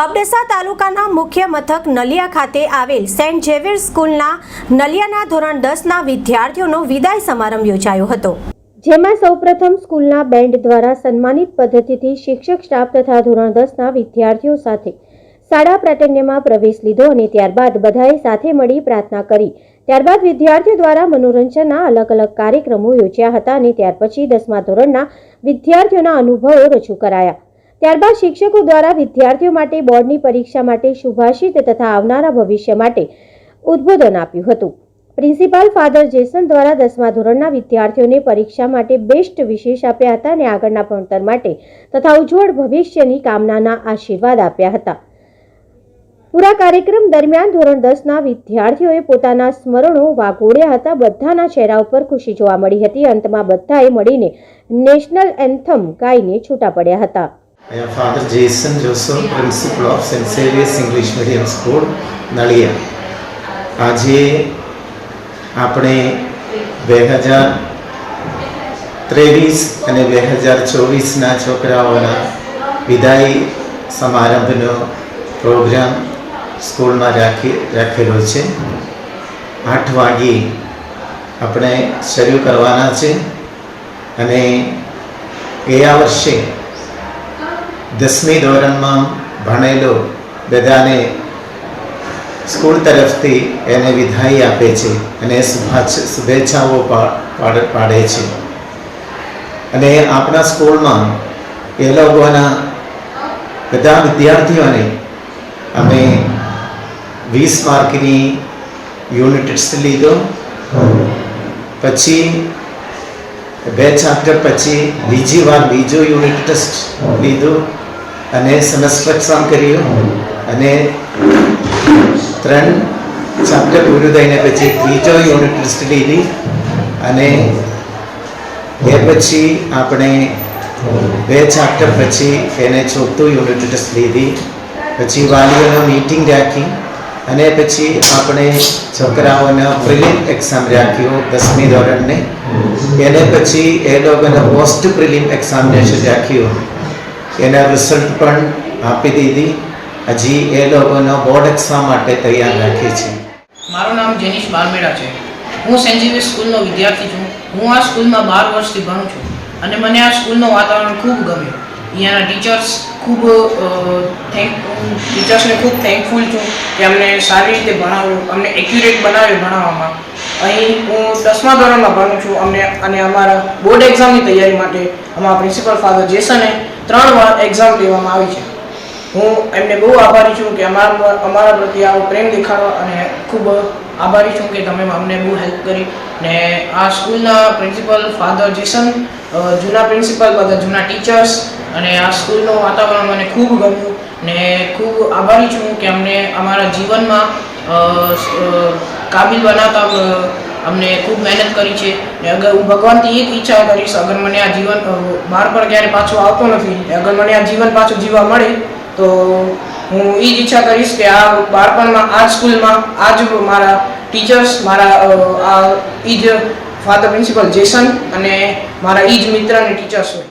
અબડાસા તાલુકાના મુખ્ય મથક નલિયા ખાતે આવેલ સેન્ટ ઝેવિયર સ્કૂલના નલિયાના ધોરણ દસના વિદ્યાર્થીઓનો વિદાય સમારંભ યોજાયો હતો. જેમાં સૌપ્રથમ સ્કૂલના બેન્ડ દ્વારા સન્માનિત પદ્ધતિથી શિક્ષક સ્ટાફ તથા ધોરણ દસના વિદ્યાર્થીઓ સાથે શાળા પ્રાટન્યમાં પ્રવેશ લીધો અને ત્યારબાદ બધાએ સાથે મળી પ્રાર્થના કરી. ત્યારબાદ વિદ્યાર્થીઓ દ્વારા મનોરંજનના અલગ અલગ કાર્યક્રમો યોજ્યા હતા અને ત્યાર પછી દસમા ધોરણના વિદ્યાર્થીઓના અનુભવો રજૂ કરાયા. ત્યારબાદ શિક્ષકો દ્વારા વિદ્યાર્થીઓ માટે બોર્ડની પરીક્ષા માટે શુભાશિત તથા આવનારા ભવિષ્ય માટે ઉદ્બોધન આપ્યું હતું. પ્રિન્સિપાલ ફાધર જેસન દ્વારા દસમા ધોરણના વિદ્યાર્થીઓને પરીક્ષા માટે બેસ્ટ વિશેષ આપ્યા હતા અને આગળના ભણતર માટે તથા ઉજ્જવળ ભવિષ્યની કામનાના આશીર્વાદ આપ્યા હતા. પૂરા કાર્યક્રમ દરમિયાન ધોરણ દસના વિદ્યાર્થીઓએ પોતાના સ્મરણો વાગોળ્યા હતા. બધાના ચહેરા ઉપર ખુશી જોવા મળી હતી. અંતમાં બધાએ મળીને નેશનલ એન્થમ ગાઈને છૂટા પડ્યા હતા. I am Father Jason Joseph, Principal of St. Xavier's English Medium School, નળિયા આજે આપણે બે હજાર ત્રેવીસ અને બે હજાર ચોવીસના છોકરાઓના વિદાય સમારંભનો પ્રોગ્રામ સ્કૂલમાં રાખી રાખેલો છે આઠ વાગે આપણે શરૂ કરવાના છે અને ગયા વર્ષે દસમી ધોરણમાં ભણેલો બધાને સ્કૂલ તરફથી એને વિધાઈ આપે છે અને શુભેચ્છાઓ પાડે છે. અને આપણા સ્કૂલમાં એ લોકોના બધા વિદ્યાર્થીઓને અમે વીસ માર્કની યુનિટ લીધો. પછી બે ચેપ્ટર પછી બીજી વાર બીજો યુનિટ ટેસ્ટ લીધું. અને સેમેસ્ટર એક્ઝામ કર્યું અને ત્રણ ચેપ્ટર પૂરું થઈને પછી ત્રીજો યુનિટ ટેસ્ટ લીધી. અને એ પછી આપણે બે ચેપ્ટર પછી એને ચોથું યુનિટ ટેસ્ટ લીધી. પછી વાલીઓનો મીટિંગ રાખી. અને પછી આપણે છોકરાઓને પ્રિલિમ એક્ઝામ રાખ્યો દસમી ધોરણને. એને પછી એ લોકોને પોસ્ટ પ્રિલિમ એક્ઝામિનેશન રાખ્યું. એના રિઝલ્ટ પણ આપી દીધી. હજી એ લોકોનો બોર્ડ એક્ઝામ માટે તૈયાર રાખી છે. મારું નામ જેનિશ બારમેડા છે. હું ઝેવિયર સ્કૂલનો વિદ્યાર્થી છું. હું આ સ્કૂલમાં બાર વર્ષથી ભણું છું. અને મને આ સ્કૂલનું વાતાવરણ ખૂબ ગમ્યું. અહીંયાના ટીચર્સ ખૂબ થેન્ક ટીચર્સને ખૂબ થેન્કફુલ છું કે અમને સારી રીતે ભણાવ્યું, અમને એક્યુરેટ બનાવ્યું ભણાવવામાં. અહીં હું દસમા ધોરણમાં ભણું છું. અમને, અને અમારા બોર્ડ એક્ઝામની તૈયારી માટે અમારા પ્રિન્સિપલ ફાધર જેસને ત્રણ વાર એક્ઝામ લેવામાં આવી છે. હું એમને બહુ આભારી છું કે અમારા અમારા પ્રત્યે આવો પ્રેમ દેખાડો અને ખૂબ આભારી છું કે તમે અમને બહુ હેલ્પ કરી. ને આ સ્કૂલના પ્રિન્સિપલ ફાધર જેસન જૂના પ્રિન્સિપલ બધા જૂના ટીચર્સ અને આ સ્કૂલનું વાતાવરણ મને ખૂબ ગમ્યું. ને ખૂબ આભારી છું કે અમને અમારા જીવનમાં કાબિલ બનાવતા અમને ખૂબ મહેનત કરી છે ને અગર હું ભગવાનથી એક ઈચ્છા કરીશ, અગર મને આ જીવન બહાર પણ ક્યારે પાછો આવતો નથી અગર મને આ જીવન પાછું જીવવા મળે, તો હું એ જ ઈચ્છા કરીશ કે આ બાળપણમાં, આ જ સ્કૂલમાં, આ જ મારા ટીચર્સ, મારા આ એ જ ફાધર પ્રિન્સિપલ જેસન અને મારા એ જ મિત્ર અને ટીચર્સ હોય.